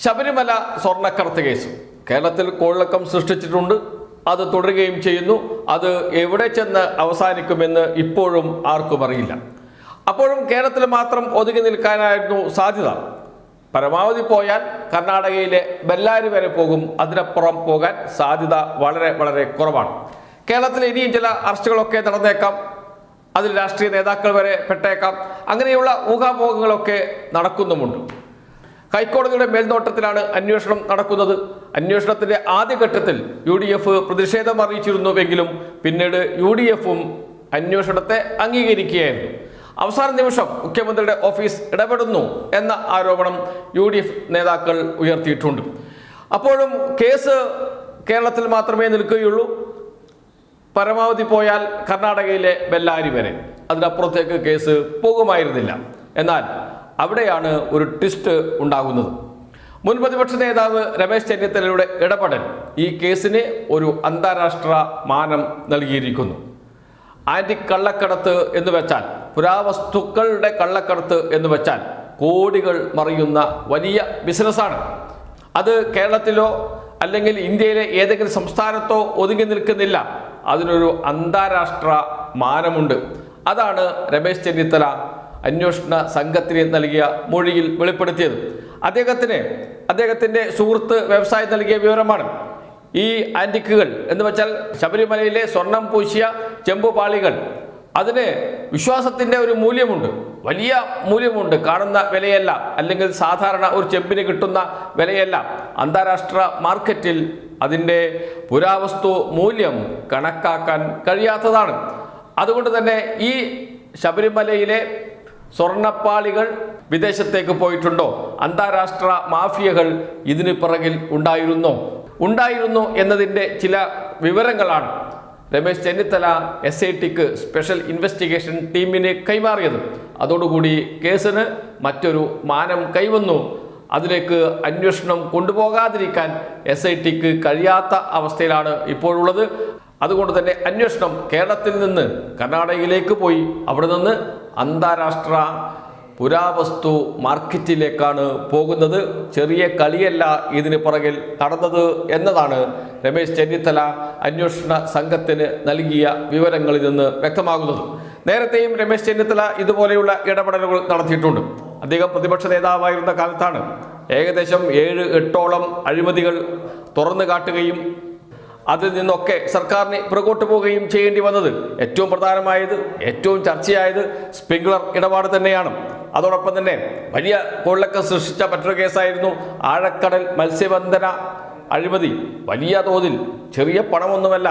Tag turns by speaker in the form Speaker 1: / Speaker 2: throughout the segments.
Speaker 1: ശബരിമല സ്വർണക്കടത്ത് കേസ്. കേരളത്തിൽ കോളിളക്കം സൃഷ്ടിച്ചിട്ടുണ്ട്. അത് തുടരുകയും ചെയ്യുന്നു. അത് എവിടെ ചെന്ന് അവസാനിക്കുമെന്ന് ഇപ്പോഴും ആർക്കും അറിയില്ല. അപ്പോഴും കേരളത്തിൽ മാത്രം ഒതുങ്ങി നിൽക്കാനായിരുന്നു സാധ്യത. പരമാവധി പോയാൽ കർണാടകയിലെ ബെല്ലാരി വരെ പോകും. അതിനപ്പുറം പോകാൻ സാധ്യത വളരെ വളരെ കുറവാണ്. കേരളത്തിൽ ഇനിയും ചില അറസ്റ്റുകളൊക്കെ നടന്നേക്കാം. അതിൽ രാഷ്ട്രീയ നേതാക്കൾ വരെ പെട്ടേക്കാം. അങ്ങനെയുള്ള ഊഹാപോഹങ്ങളൊക്കെ നടക്കുന്നുമുണ്ട്. ഹൈക്കോടതിയുടെ മേൽനോട്ടത്തിലാണ് അന്വേഷണം നടക്കുന്നത്. അന്വേഷണത്തിന്റെ ആദ്യഘട്ടത്തിൽ യു ഡി എഫ് പ്രതിഷേധം അറിയിച്ചിരുന്നുവെങ്കിലും പിന്നീട് യു ഡി എഫും അന്വേഷണത്തെ അംഗീകരിക്കുകയായിരുന്നു. അവസാന നിമിഷം മുഖ്യമന്ത്രിയുടെ ഓഫീസ് ഇടപെടുന്നു എന്ന ആരോപണം യു ഡി എഫ് നേതാക്കൾ ഉയർത്തിയിട്ടുണ്ട്. അപ്പോഴും കേസ് കേരളത്തിൽ മാത്രമേ നിൽക്കുകയുള്ളൂ. പരമാവധി പോയാൽ കർണാടകയിലെ ബെല്ലാരി വരെ. അതിനപ്പുറത്തേക്ക് കേസ് പോകുമായിരുന്നില്ല. എന്നാൽ അവിടെയാണ് ഒരു ട്വിസ്റ്റ് ഉണ്ടാകുന്നത്. മുൻ പ്രതിപക്ഷ നേതാവ് രമേശ് ചെന്നിത്തലയുടെ ഇടപെടൽ ഈ കേസിന് ഒരു അന്താരാഷ്ട്ര മാനം നൽകിയിരിക്കുന്നു. ആന്റി കള്ളക്കടത്ത് എന്ന് വെച്ചാൽ പുരാവസ്തുക്കളുടെ കള്ളക്കടത്ത് എന്ന് വെച്ചാൽ കോടികൾ മറിയുന്ന വലിയ ബിസിനസ്സാണ്. അത് കേരളത്തിലോ അല്ലെങ്കിൽ ഇന്ത്യയിലെ ഏതെങ്കിലും സംസ്ഥാനത്തോ ഒതുങ്ങി നിൽക്കുന്നില്ല. അതിനൊരു അന്താരാഷ്ട്ര മാനമുണ്ട്. അതാണ് രമേശ് ചെന്നിത്തല അന്വേഷണ സംഘത്തിന് നൽകിയ മൊഴിയിൽ വെളിപ്പെടുത്തിയത്. അദ്ദേഹത്തിന് അദ്ദേഹത്തിന്റെ സുഹൃത്ത് വ്യവസായം നൽകിയ വിവരമാണ്. ഈ ആന്റിക്കുകൾ എന്ന് വെച്ചാൽ ശബരിമലയിലെ സ്വർണം പൂശിയ ചെമ്പുപാളികൾ അതിന് വിശ്വാസത്തിന്റെ ഒരു മൂല്യമുണ്ട്. വലിയ മൂല്യമുണ്ട്. കാണുന്ന വിലയല്ല. അല്ലെങ്കിൽ സാധാരണ ഒരു ചെമ്പിന് കിട്ടുന്ന വിലയല്ല. അന്താരാഷ്ട്ര മാർക്കറ്റിൽ അതിന്റെ പുരാവസ്തു മൂല്യം കണക്കാക്കാൻ കഴിയാത്തതാണ്. അതുകൊണ്ട് തന്നെ ഈ ശബരിമലയിലെ സ്വർണപ്പാളികൾ വിദേശത്തേക്ക് പോയിട്ടുണ്ടോ? അന്താരാഷ്ട്ര മാഫിയകൾ ഇതിന് പിറകിൽ ഉണ്ടായിരുന്നോ. ഉണ്ടായിരുന്നു എന്നതിന്റെ ചില വിവരങ്ങളാണ് രമേശ് ചെന്നിത്തല എസ് ഐ ടിക്ക് സ്പെഷ്യൽ ഇൻവെസ്റ്റിഗേഷൻ ടീമിന് കൈമാറിയത്. അതോടുകൂടി കേസിന് മറ്റൊരു മാനം കൈവന്നു. അതിലേക്ക് അന്വേഷണം കൊണ്ടുപോകാതിരിക്കാൻ എസ് ഐ ടിക്ക് കഴിയാത്ത അവസ്ഥയിലാണ് ഇപ്പോഴുള്ളത്. അതുകൊണ്ട് തന്നെ അന്വേഷണം കേരളത്തിൽ നിന്ന് കർണാടകയിലേക്ക് പോയി. അവിടെ നിന്ന് അന്താരാഷ്ട്ര പുരാവസ്തു മാർക്കറ്റിലേക്കാണ് പോകുന്നത്. ചെറിയ കളിയല്ല ഇതിന് പുറകിൽ നടന്നത് എന്നതാണ് രമേശ് ചെന്നിത്തല അന്വേഷണ സംഘത്തിന് നൽകിയ വിവരങ്ങളിൽ നിന്ന് വ്യക്തമാകുന്നത്. നേരത്തെയും രമേശ് ചെന്നിത്തല ഇതുപോലെയുള്ള ഇടപെടലുകൾ നടത്തിയിട്ടുണ്ട്. അദ്ദേഹം പ്രതിപക്ഷ നേതാവായിരുന്ന കാലത്താണ്. ഏകദേശം ഏഴ് എട്ടോളം അഴിമതികൾ തുറന്നു കാട്ടുകയും അതിൽ നിന്നൊക്കെ സർക്കാരിന് പുറകോട്ട് പോവുകയും ചെയ്യേണ്ടി വന്നത്. ഏറ്റവും പ്രധാനമായത് ഏറ്റവും ചർച്ചയായത് സ്പ്രിംഗ്ലർ ഇടപാട് തന്നെയാണ്. അതോടൊപ്പം തന്നെ വലിയ കൊള്ളക്കം സൃഷ്ടിച്ച മറ്റൊരു കേസായിരുന്നു ആഴക്കടൽ മത്സ്യബന്ധന അഴിമതി. വലിയ തോതിൽ ചെറിയ പണമൊന്നുമല്ല.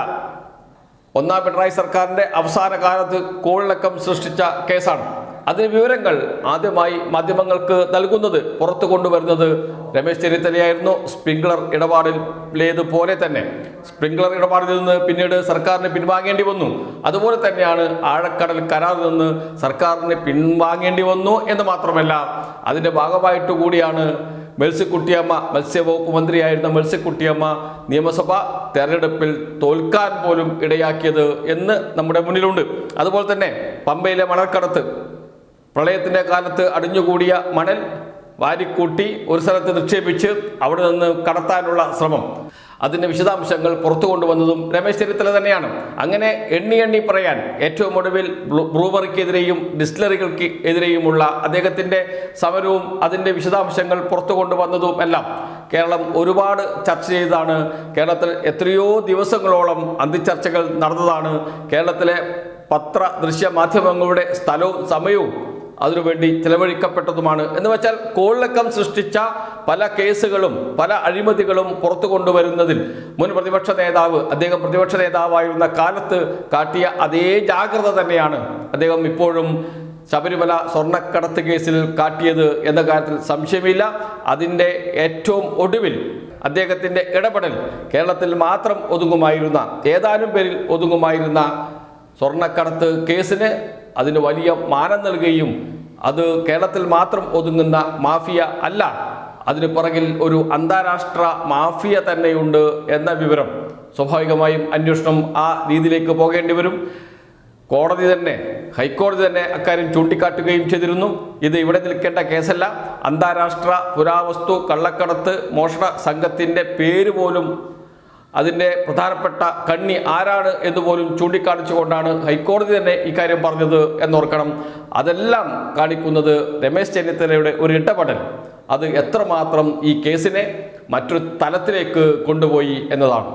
Speaker 1: ഒന്നാം പിണറായി സർക്കാരിന്റെ അവസാന കാലത്ത് കോളിളക്കം സൃഷ്ടിച്ച കേസാണ്. അതിന് വിവരങ്ങൾ ആദ്യമായി മാധ്യമങ്ങൾക്ക് നൽകുന്നത് പുറത്തു കൊണ്ടുവരുന്നത് രമേശ് ചെന്നിത്തലയായിരുന്നു. സ്പ്രിംഗ്ലർ ഇടപാടിലേതുപോലെ തന്നെ. സ്പ്രിംഗ്ലർ ഇടപാടിൽ നിന്ന് പിന്നീട് സർക്കാരിന് പിൻവാങ്ങേണ്ടി വന്നു. അതുപോലെ തന്നെയാണ് ആഴക്കടൽ കരാറിൽ നിന്ന് സർക്കാരിന് പിൻവാങ്ങേണ്ടി വന്നു എന്ന് മാത്രമല്ല അതിന്റെ ഭാഗമായിട്ട് കൂടിയാണ് മെൽസിക്കുട്ടിയമ്മ മത്സ്യവകുപ്പ് മന്ത്രിയായിരുന്ന മെൽസിക്കുട്ടിയമ്മ നിയമസഭ തെരഞ്ഞെടുപ്പിൽ തോൽക്കാൻ പോലും ഇടയാക്കിയത് എന്ന് നമ്മുടെ മുന്നിലുണ്ട്. അതുപോലെ തന്നെ പമ്പയിലെ മണൽക്കടത്ത് പ്രളയത്തിന്റെ കാലത്ത് അടിഞ്ഞുകൂടിയ മണൽ വാരിക്കൂട്ടി ഒരു സ്ഥലത്ത് നിക്ഷേപിച്ച് അവിടെ നിന്ന് കടത്താനുള്ള ശ്രമം. അതിന്റെ വിശദാംശങ്ങൾ പുറത്തു കൊണ്ടുവന്നതും രമേശ് ചെന്നിത്തല തന്നെയാണ്. അങ്ങനെ എണ്ണി എണ്ണി പറയാൻ ഏറ്റവും ഒടുവിൽ ബ്രൂവറിക്കെതിരെയും ഡിസ്റ്റിലറികൾക്ക് എതിരെയുമുള്ള അദ്ദേഹത്തിന്റെ സമരവും അതിന്റെ വിശദാംശങ്ങൾ പുറത്തു കൊണ്ടുവന്നതും എല്ലാം കേരളം ഒരുപാട് ചർച്ച ചെയ്തതാണ്. കേരളത്തിൽ എത്രയോ ദിവസങ്ങളോളം അന്തിച്ചർച്ചകൾ നടന്നതാണ്. കേരളത്തിലെ പത്ര ദൃശ്യ മാധ്യമങ്ങളുടെ സ്ഥലവും സമയവും അതിനുവേണ്ടി ചെലവഴിക്കപ്പെട്ടതുമാണ്. എന്ന് വെച്ചാൽ കോളിളക്കം സൃഷ്ടിച്ച പല കേസുകളും പല അഴിമതികളും പുറത്തു കൊണ്ടുവരുന്നതിൽ മുൻ പ്രതിപക്ഷ നേതാവ് അദ്ദേഹം പ്രതിപക്ഷ നേതാവായിരുന്ന കാലത്ത് കാട്ടിയ അതേ ജാഗ്രത തന്നെയാണ് അദ്ദേഹം ഇപ്പോഴും ശബരിമല സ്വർണക്കടത്ത് കേസിൽ കാട്ടിയത് എന്ന കാര്യത്തിൽ സംശയമില്ല. അതിന്റെ ഏറ്റവും ഒടുവിൽ അദ്ദേഹത്തിന്റെ ഇടപെടൽ കേരളത്തിൽ മാത്രം ഒതുങ്ങുമായിരുന്ന ഏതാനും പേരിൽ ഒതുങ്ങുമായിരുന്ന സ്വർണക്കടത്ത് കേസിന് അതിന് വലിയ മാനം നൽകുകയും അത് കേരളത്തിൽ മാത്രം ഒതുങ്ങുന്ന മാഫിയ അല്ല അതിന് പുറകിൽ ഒരു അന്താരാഷ്ട്ര മാഫിയ തന്നെയുണ്ട് എന്ന വിവരം സ്വാഭാവികമായും അന്വേഷണം ആ രീതിയിലേക്ക് പോകേണ്ടി വരും. കോടതി തന്നെ ഹൈക്കോടതി തന്നെ അക്കാര്യം ചൂണ്ടിക്കാട്ടുകയും ചെയ്തിരുന്നു. ഇത് ഇവിടെ നിൽക്കേണ്ട കേസല്ല. അന്താരാഷ്ട്ര പുരാവസ്തു കള്ളക്കടത്ത് മോഷണ സംഘത്തിന്റെ പേര് പോലും അതിന്റെ പ്രധാനപ്പെട്ട കണ്ണി ആരാണ് എന്ന് പോലും ചൂണ്ടിക്കാണിച്ചുകൊണ്ടാണ് ഹൈക്കോടതി തന്നെ ഇക്കാര്യം പറഞ്ഞത് എന്നോർക്കണം. അതെല്ലാം കാണിക്കുന്നത് രമേശ് ചെന്നിത്തലയുടെ ഒരു ഇടപെടൽ. അത് എത്രമാത്രം ഈ കേസിനെ മറ്റൊരു തലത്തിലേക്ക് കൊണ്ടുപോയി എന്നതാണ്.